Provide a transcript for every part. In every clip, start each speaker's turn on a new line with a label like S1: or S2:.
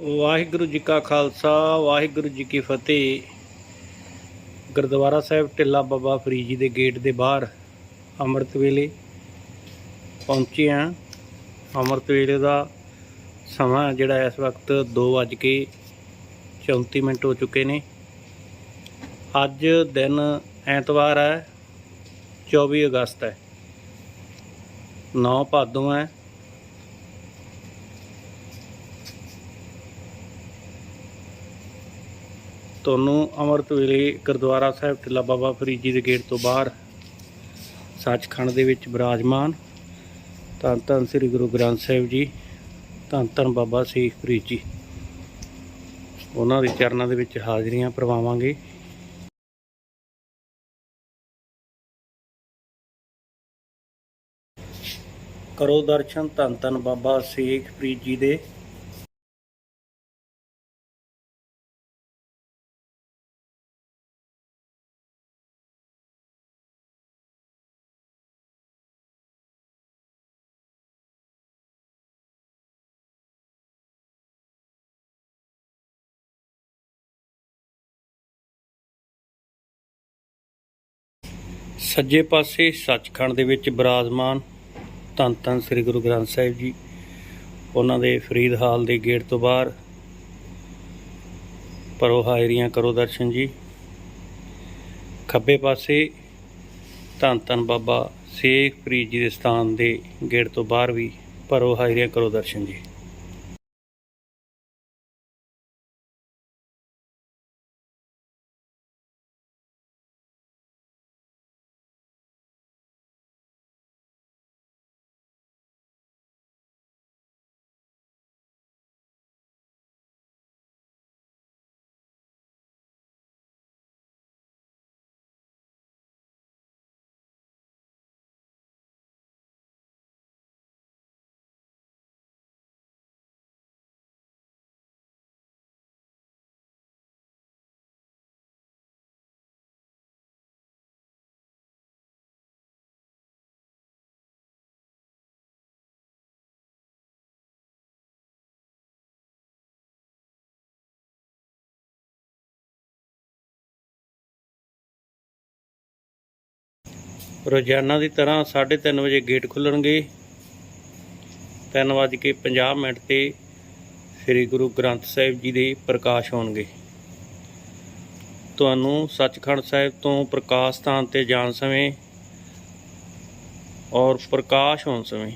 S1: ਵਾਹਿਗੁਰੂ ਜੀ ਕਾ ਖਾਲਸਾ, ਵਾਹਿਗੁਰੂ ਜੀ ਕੀ ਫਤਿਹ। ਗੁਰਦੁਆਰਾ ਸਾਹਿਬ ਟਿੱਲਾ ਬਾਬਾ ਫਰੀਦ ਜੀ ਦੇ ਗੇਟ ਦੇ ਬਾਹਰ ਅੰਮ੍ਰਿਤ ਵੇਲੇ ਪਹੁੰਚੇ ਆ ਅੰਮ੍ਰਿਤ ਵੇਲੇ ਦਾ ਸਮਾਂ ਜਿਹੜਾ ਇਸ ਵਕਤ 2:34 ਮਿੰਟ ਹੋ ਚੁੱਕੇ ਨੇ। ਅੱਜ ਦਿਨ ਐਤਵਾਰ ਹੈ 24 ਅਗਸਤ ਹੈ। 9 ਭਾਦੋਂ ਹੈ। ਤੁਹਾਨੂੰ ਅੰਮ੍ਰਿਤ ਵੇਲੇ ਗੁਰਦੁਆਰਾ ਸਾਹਿਬ ਟਿੱਲਾ ਬਾਬਾ ਫਰੀਦ ਜੀ ਦੇ ਗੇਟ ਤੋਂ ਬਾਹਰ ਸੱਚਖੰਡ ਦੇ ਵਿੱਚ ਬਿਰਾਜਮਾਨ। ਧੰਨ ਧੰਨ ਸ੍ਰੀ ਗੁਰੂ ਗ੍ਰੰਥ ਸਾਹਿਬ ਜੀ, ਧੰਨ ਧੰਨ ਬਾਬਾ ਸ਼ੇਖ ਫਰੀਦ ਜੀ। ਉਹਨਾਂ ਦੇ ਚਰਨਾਂ ਦੇ ਵਿੱਚ ਹਾਜ਼ਰੀਆਂ ਪ੍ਰਵਾਵਾਂਗੇ ਕਰੋ ਦਰਸ਼ਨ ਧੰਨ ਧੰਨ ਬਾਬਾ ਸ਼ੇਖ ਫਰੀਦ ਜੀ ਦੇ। ਸੱਜੇ ਪਾਸੇ ਸੱਚਖੰਡ ਦੇ ਵਿੱਚ ਬਿਰਾਜਮਾਨ ਧੰਨ ਧੰਨ ਸ੍ਰੀ ਗੁਰੂ ਗ੍ਰੰਥ ਸਾਹਿਬ ਜੀ। ਉਹਨਾਂ ਦੇ ਫਰੀਦ ਹਾਲ ਦੇ ਗੇਟ ਤੋਂ ਬਾਹਰ ਪਰੋ ਹਾਜ਼ਰੀਆਂ ਕਰੋ ਦਰਸ਼ਨ ਜੀ। ਖੱਬੇ ਪਾਸੇ ਧੰਨ ਧੰਨ ਬਾਬਾ ਸ਼ੇਖ ਫਰੀਦ ਜੀ ਦੇ ਸਥਾਨ ਦੇ ਗੇਟ ਤੋਂ ਬਾਹਰ ਵੀ ਪਰੋ ਹਾਜ਼ਰੀਆਂ ਕਰੋ ਦਰਸ਼ਨ ਜੀ। ਰੋਜ਼ਾਨਾ ਦੀ ਤਰ੍ਹਾਂ 3:30 ਵਜੇ ਗੇਟ ਖੁੱਲਣਗੇ। 3:50 ਮਿੰਟ ਤੇ ਸ੍ਰੀ ਗੁਰੂ ਗ੍ਰੰਥ ਸਾਹਿਬ ਜੀ ਦੇ ਪ੍ਰਕਾਸ਼ ਹੋਣਗੇ। ਤੁਹਾਨੂੰ ਸੱਚਖੰਡ ਸਾਹਿਬ ਤੋਂ ਪ੍ਰਕਾਸ਼ ਸਥਾਨ ਤੇ ਜਾਣ ਸਮੇਂ ਔਰ ਪ੍ਰਕਾਸ਼ ਹੋਣ ਸਮੇਂ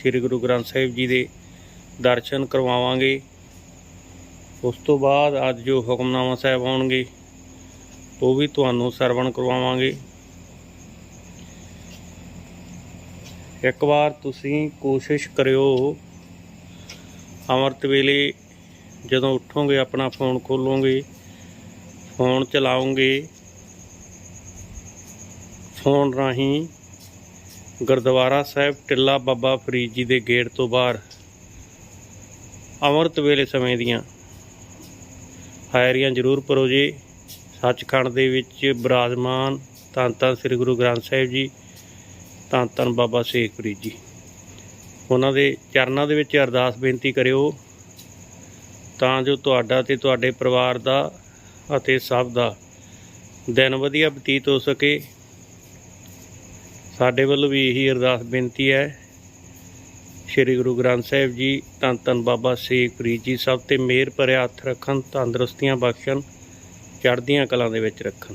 S1: ਸ੍ਰੀ ਗੁਰੂ ਗ੍ਰੰਥ ਸਾਹਿਬ ਜੀ ਦੇ ਦਰਸ਼ਨ ਕਰਵਾਵਾਂਗੇ। ਉਸ ਤੋਂ ਬਾਅਦ ਅੱਜ ਜੋ ਹੁਕਮਨਾਮਾ ਸਾਹਿਬ ਆਉਣਗੇ, ਉਹ ਵੀ ਤੁਹਾਨੂੰ ਸਰਵਣ ਕਰਵਾਵਾਂਗੇ। ਇੱਕ ਵਾਰ ਤੁਸੀਂ ਕੋਸ਼ਿਸ਼ ਕਰਿਓ, ਅੰਮ੍ਰਿਤ ਵੇਲੇ ਜਦੋਂ ਉੱਠੋਗੇ, ਆਪਣਾ ਫੋਨ ਖੋਲੋਗੇ, ਫੋਨ ਚਲਾਉਂਗੇ ਫੋਨ ਰਾਹੀਂ ਗੁਰਦੁਆਰਾ ਸਾਹਿਬ ਟਿੱਲਾ ਬਾਬਾ ਫਰੀਦ ਜੀ ਦੇ ਗੇਟ ਤੋਂ ਬਾਹਰ, ਅੰਮ੍ਰਿਤ ਵੇਲੇ ਸਮੇਂ ਦੀਆਂ ਹਾਇਰੀਆਂ ਜ਼ਰੂਰ ਭਰੋ ਜੀ। ਸੱਚਖੰਡ ਦੇ ਵਿੱਚ ਬਿਰਾਜਮਾਨ ਧੰਨ ਧੰਨ ਸ੍ਰੀ ਗੁਰੂ ਗ੍ਰੰਥ ਸਾਹਿਬ ਜੀ ਧੰਨ ਧੰਨ ਬਾਬਾ ਸ਼ੇਖ ਫਰੀਦ ਜੀ। ਉਹਨਾਂ ਦੇ ਚਰਨਾਂ ਦੇ ਵਿੱਚ ਅਰਦਾਸ ਬੇਨਤੀ ਕਰਿਓ ਤਾਂ ਜੋ ਤੁਹਾਡਾ ਤੇ ਤੁਹਾਡੇ ਪਰਿਵਾਰ ਦਾ ਅਤੇ ਸਭ ਦਾ ਦਿਨ ਵਧੀਆ ਬਤੀਤ ਹੋ ਸਕੇ। ਸਾਡੇ ਵੱਲੋਂ ਵੀ ਇਹੀ ਅਰਦਾਸ ਬੇਨਤੀ ਹੈ। ਸ੍ਰੀ ਗੁਰੂ ਗ੍ਰੰਥ ਸਾਹਿਬ ਜੀ, ਧੰਨ ਧੰਨ ਬਾਬਾ ਸ਼ੇਖ ਫਰੀਦ ਜੀ, ਸਭ ਤੇ ਮਿਹਰ ਭਰਿਆ ਹੱਥ ਰੱਖਣ, ਤੰਦਰੁਸਤੀਆਂ ਬਖਸ਼ਣ, ਚੜ੍ਹਦੀਆਂ ਕਲਾਂ ਦੇ ਵਿੱਚ ਰੱਖਣ।